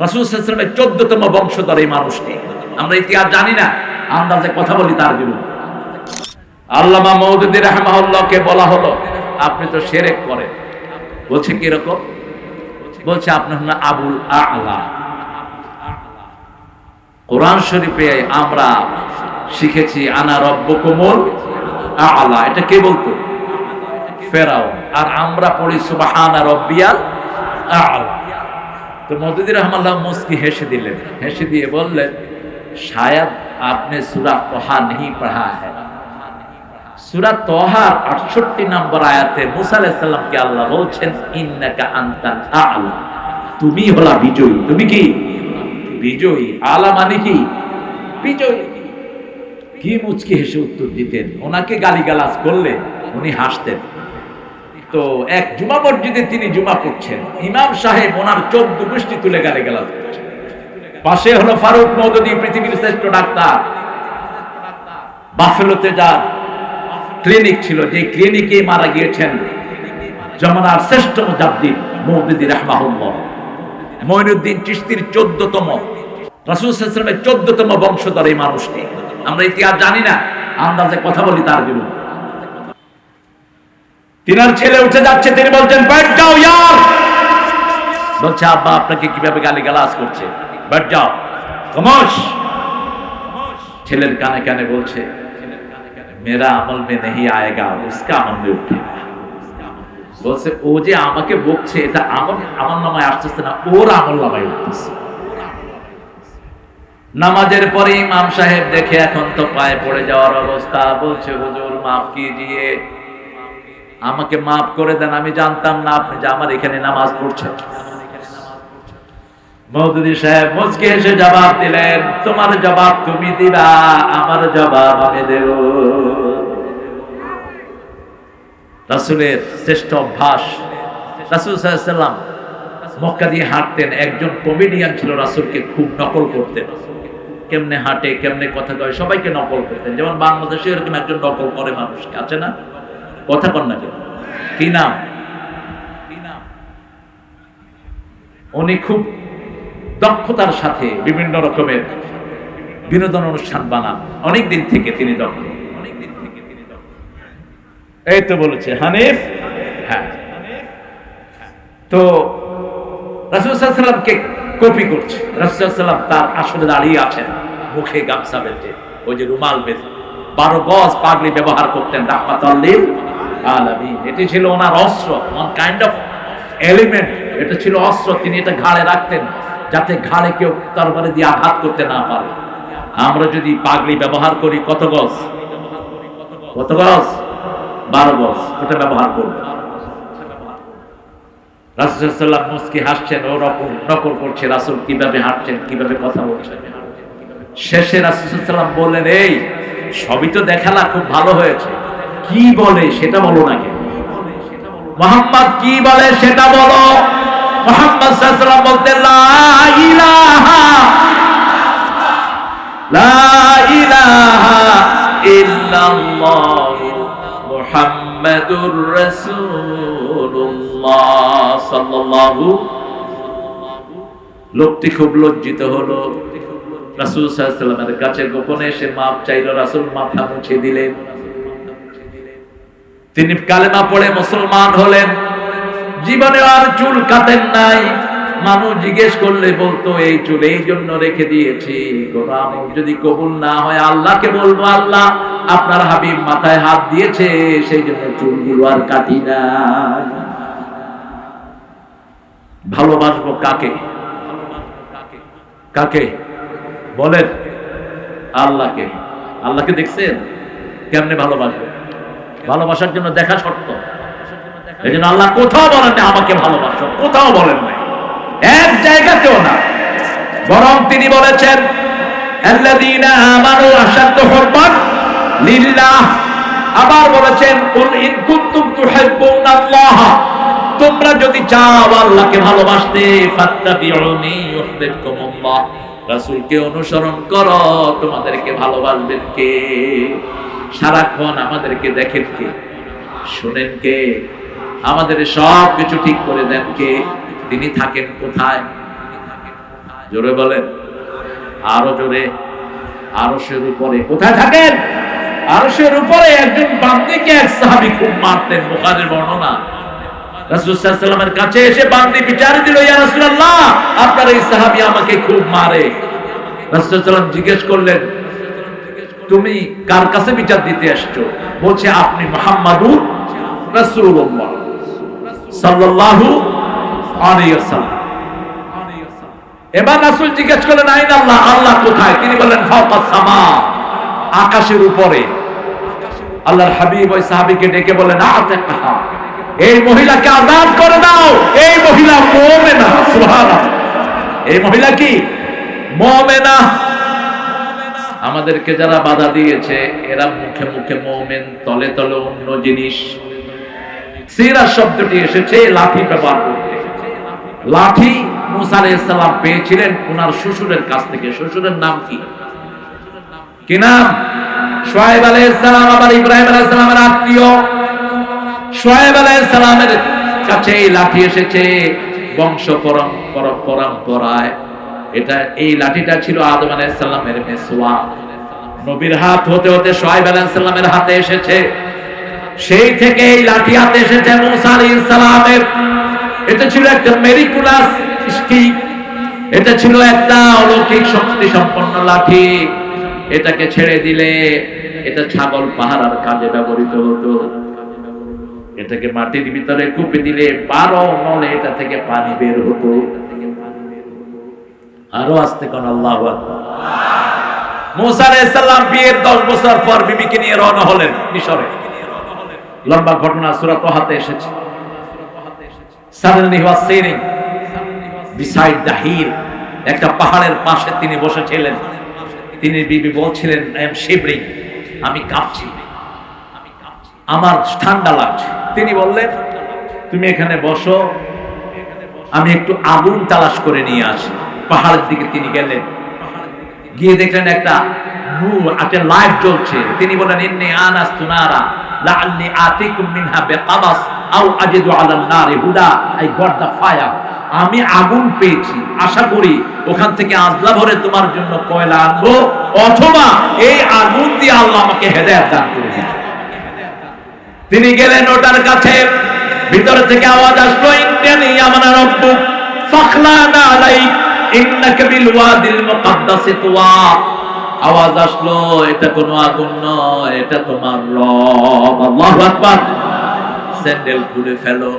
রাসুলের চোদ্দতম বংশধর এই মানুষটি। আমরা ইতিহাস জানি না আন্দাজে কথা বলি তার বিরুদ্ধে। আল্লামা মৌদুদ্দিন রহমাউল্লাহকে বলা হলো, আপনি তো সেরেক করেন। বলছে কীরকম বলছে, আপনার নাম আবুল আলা। কোরআন শরীফে আমরা শিখেছি, আনা রব্ব কোমল আলা। এটা কে বলতো? ফেরাও আর আমরা পড়ি, সুবাহানা রব্বিয়াল আলা। তো মজিদুর রহমাল্লাহ মুস্কি হেসে দিলেন। হেসে দিয়ে বললেন শায়দ আপনি সুরা তহা নেই পড়া হ্যাঁ সুরা তোহার আটষট্টি নম্বর আয়াতে মুসা আলাইসাল্লামকে আল্লাহ বলছেন, ইন্নাকা আন্তান তুমি হলা বিজয়ী। তুমি কি? বিজয়ী। আলা মানে কি? বিজয়ী। কি মুচকি হেসে উত্তর দিতেন? ওনাকে গালিগালাজ করলে উনি হাসতেন। তো এক জুমা মসজিদে তিনি জুমা পড়ছেন ইমাম সাহেব ওনার চোদ্দ গোষ্ঠী তুলে গালে গেলাম পাশে হলো ফারুক মৌদুদি, পৃথিবীর শ্রেষ্ঠ ডাক্তার। বাফেলোতে যার ক্লিনিক ছিল যে ক্লিনিকে মারা গিয়েছেন জমানার শ্রেষ্ঠ মুজাদ্দিদ মৌদুদি রহমাহুল্লাহ। মঈনুদ্দিন চিস্তির চোদ্দতম, রাসুল সাল্লামের চোদ্দতম বংশধর এই মানুষটি। আমরা ইতিহাস জানি না আন্দাজে কথা বলি তার বিরুদ্ধে। তিনার ছেলে উঠে যাচ্ছে, তিনি বলছেন ব্যাট যাও ইয়ার। বলছে, আব্বা, আপনাকে কীভাবে গালি গালাজ করছে? ব্যাট যাও কমস ছেলের কানে কানে বলছে মেরা আমল মে নেই আয়েগা, উসকা আমল মে উঠে বলছে, ও যে আমাকে বকছে, এটা আমার আমার নামায় আসতেছে না, ওর আমল নামায় উঠতেছে। নামাজের পরে ইমাম সাহেব দেখে, এখন তো পায়ে পড়ে যাওয়ার অবস্থা। বলছে, হুজুর, মাফ কি দিয়ে? আমাকে মাফ করে দেন, আমি জানতাম না আপনি যে আমার এখানে নামাজ পড়ছেন। মৌদুদি সাহেব এসে জবাব দিলেন, তোমার জবাব তুমি দিবা, আমার জবাব আমি দেব। রাসুলের শ্রেষ্ঠ অভ্যাস, রাসুল মক্কা দিয়ে হাঁটতেন, একজন কমেডিয়ান ছিল রাসুলকে খুব নকল করতেন। কেমনে হাঁটে, কেমনে কথা কয়, সবাইকে নকল করতেন। যেমন বাংলাদেশে এরকম একজন নকল করে মানুষকে, আছে না? কথা কন না কি নাম? উনি খুব দক্ষতার সাথে বিভিন্ন রকমের বিনোদন অনুষ্ঠান বানান। অনেক দিন থেকে তিনি দক্ষ। এই তো বলেছে, হানিফ? হ্যাঁ। তো রাসুলসাল্লামকে কপি করছে। রাসুলসাল্লাম তার আসলে দাঁড়িয়ে আছেন, মুখে গামছা বেঁধে, ওই যে রুমাল বেঁধে। বারো গজ পাগলি ব্যবহার করতেন রাহমাতাল্লিল আলামিন। এটি ছিল ওনার অস্ত্র ওয়ান কাইন্ড অফ এলিমেন্ট এটা ছিল অস্ত্র, তিনি এটা ঘাড়ে রাখতেন যাতে ঘাড়ে কেউ তরবারি দিয়ে আঘাত করতে না পারে। আমরা যদি ব্যবহার করি, কত গজ? কত গজ? বারো গজ। ওটা ব্যবহার রাসুল্লাহ মুসকি হাসছেন নকল করছে রাসুল, কীভাবে হাঁটছেন, কীভাবে কথা বলছেন। শেষে রাসুলাম বললেন, এই, সবই তো দেখালা, খুব ভালো হয়েছে। কি বলে সেটা বলো না কেন? মোহাম্মদ কি বলে সেটা বলো। মোহাম্মদ বলতে লোকটি খুব লজ্জিত হলো। রাসূল সাল্লাল্লাহু কাছে গোপনে এসে মাপ চাইলো। রাসূল মাথা মুছে দিলেন। তিনি কালেমা পড়ে মুসলমান হলেন। জীবনে আর চুল কাটেন নাই। মানুষ জিজ্ঞেস করলে বলতো, এই চুল এই জন্য রেখে দিয়েছি। যদি কবুল না হয়, আল্লাহকে বলব, আল্লাহ, আপনার হাবিব মাথায় হাত দিয়েছে, সেই জন্য চুলগুলো আর কাটি না। ভালোবাসবো কাকে? কাকে? বলেন, আল্লাহকে। আল্লাহকে দেখছেন? কেমনে ভালোবাসবেন? ভালোবাসার জন্য দেখা শর্ত এই জন্য আল্লাহ কোথাও বলেন না আমাকে ভালোবাসো, কোথাও বলেন না এক জায়গাতেও না। বরং তিনি বলেছেন বলেছেন তোমরা যদি আল্লাহকে ভালোবাসতে রাসূলকে অনুসরণ করো, তোমাদেরকে ভালোবাসবেন কে? সারাক্ষণ আমাদেরকে দেখেন কে? শোনেন কে? আমাদের সব কিছু ঠিক করে দেন কে? তিনি থাকেন কোথায়? জোরে বলেন। আরও জোরে। আরশের উপরে। কোথায় থাকেন? আরশের উপরে একজন বান্দিকে এক সাহাবী খুব মারতেন, বুখারীর বর্ণনা। রাসূল সাল্লাল্লাহু কাছে এসে বান্দি বিচার দিল আপনার এই সাহাবী আমাকে খুব মারে। রাসূল জিজ্ঞেস করলেন তুমি কার কাছে বিচার দিতে আসছো? বলছে, আপনি মুহাম্মাদুর রাসূলুল্লাহ সাল্লাল্লাহু আলাইহি ওয়াসাল্লাম। এবার রাসূল জিজ্ঞেস করলেন, আইন আল্লাহ আল্লাহ কোথায়? তিনি বললেন ফাওকাস সামা, আকাশের উপরে। আল্লাহর হাবিব ওই সাহাবীকে ডেকে বললেন আতাকাহা এই মহিলাকে আজাদ করে দাও। এই মহিলা মুমিনা, সুবহানাল্লাহ। এই মহিলা কি? মুমিনা আমাদেরকে যারা বাধা দিয়েছে, এরা মুখে মুখে মোমেন, তলে তলে অন্য জিনিস। সিরা শব্দটি এসেছে, লাঠি ব্যবহার করতে। লাঠি মুসা আলাইহিসসালাম পেয়েছিলেন ওনার শ্বশুরের কাছ থেকে। শ্বশুরের নাম কি? কি নাম? শোয়েব আলাইহিসসালাম আবার ইব্রাহিম আলাইহিসসালামের আত্মীয়। শোয়েব আলাইহিসসালামের কাছে এই লাঠি এসেছে। বংশ পরম্পরা পরম্পরায় এটা, এই লাঠিটা ছিল আদম আলাইহিসসালামের মেসওয়া নবীর হাত হতে হতে শোয়েব আলাইহিসসালামের হাতে এসেছে। সেই থেকে এই লাঠি হাতে এসেছে মুসা আলাইহিসসালামের এটা ছিল একটা মেরিকুলাস স্টিক। এটা ছিল একটা অলৌকিক শক্তি সম্পন্ন লাঠি। এটাকে ছেড়ে দিলে এটা ছাগল পাহারার কাজে ব্যবহৃত হতো। এটাকে মাটির ভিতরে কুপে দিলে বারো নলে এটা থেকে পানি বের হতো। আরও আসতে কোন আল্লাহ বিয়ের দশ বছর পর বিবিকে নিয়ে রওনা হলেন মিশরে। লম্বা ঘটনা সুরাত হাতে এসেছে। একটা পাহাড়ের পাশে তিনি বসেছিলেন। তিনি বিবি বলছিলেন আমি কাঁপছি। আমার ঠান্ডা লাগছে। তিনি বললেন, তুমি এখানে বসো, আমি একটু আগুন তালাশ করে নিয়ে আসি। পাহাড়ের দিকে তিনি গেলেন। গিয়ে দেখলেন একটা নূর, একটা লাইট জ্বলছে। তিনি বলেন ইন্নি আনাস তুনারা লাআল্লি আতিকুম মিনহা বিকাবাস আও আজিদু নারি হুদা, আই গট দা ফায়ার। আমি আগুন পেয়েছি, আশা করি ওখান থেকে আজলা ভরে তোমার জন্য কয়লা আনব, অথবা এই আগুন দিয়ে আল্লাহ আমাকে হেদায়েত দান করে দিন তিনি গেলেন ওটার কাছে। ভিতর থেকে আওয়াজ আসলো ফাখলানা আলাইক ইন্নাকা বিল ওয়াদিল মুকাদ্দাসি তুওয়া আওয়াজ আসলো, এটা কোনো আগুন নয়, এটা তোমার রব। আল্লাহু আকবার। স্যান্ডেল খুলে ফেলো।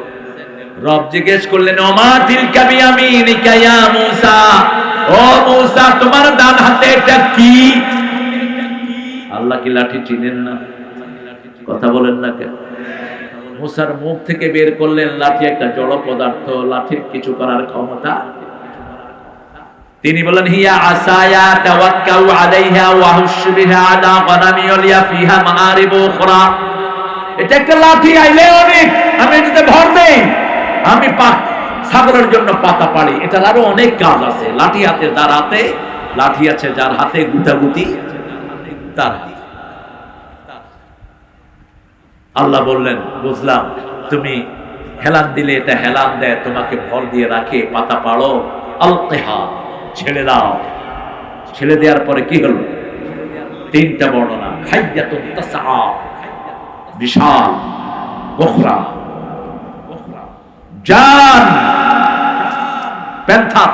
রব জিজ্ঞেস করলেন ওমা তিলকা বিয়ামিনিকা ইয়া মূসা? ও মূসা, তোমার ডান হাতে এটা কি? আল্লাহ কি লাঠি চিনেন না? কথা বলেন না কেন? মুসার মুখ থেকে বের করলেন, লাঠি একটা জড় পদার্থ, লাঠির কিছু করার ক্ষমতা তিনি বলেন, হিয়া আসায়া তাওয়াক্কাউ আলাইহা ওয়া হুশু আলা গনামি ওয়ালিয়া ফিহা মাআরিব উখরা। এটা একটা লাঠি, আইলে অনেক আমি এটাতে ভর দেই। আমি পা ছাগলের জন্য পাতা পাড়ি। এটার আরও অনেক কাজ আছে। লাঠি হাতে যার হাতে, লাঠি আছে যার হাতে গুতাগুতি তার আল্লাহ বললেন, বুঝলাম, তুমি হেলান দিলে, এটা হেলান দেয়, তোমাকে ভর দিয়ে রাখে, পাতা পাড়ো। আলতেহা ছেড়ে দাও। ছেড়ে দেওয়ার পরে কি হলো? তিনটা বর্ণনা। হাইয়াতুন বিশাল। বখরা। জান। প্যান্থার।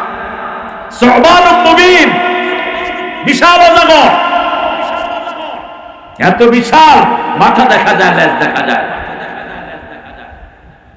সবান মুবিন। বিশাল অজগর এত বিশাল, মাথা দেখা যায়, লেজ দেখা যায় না।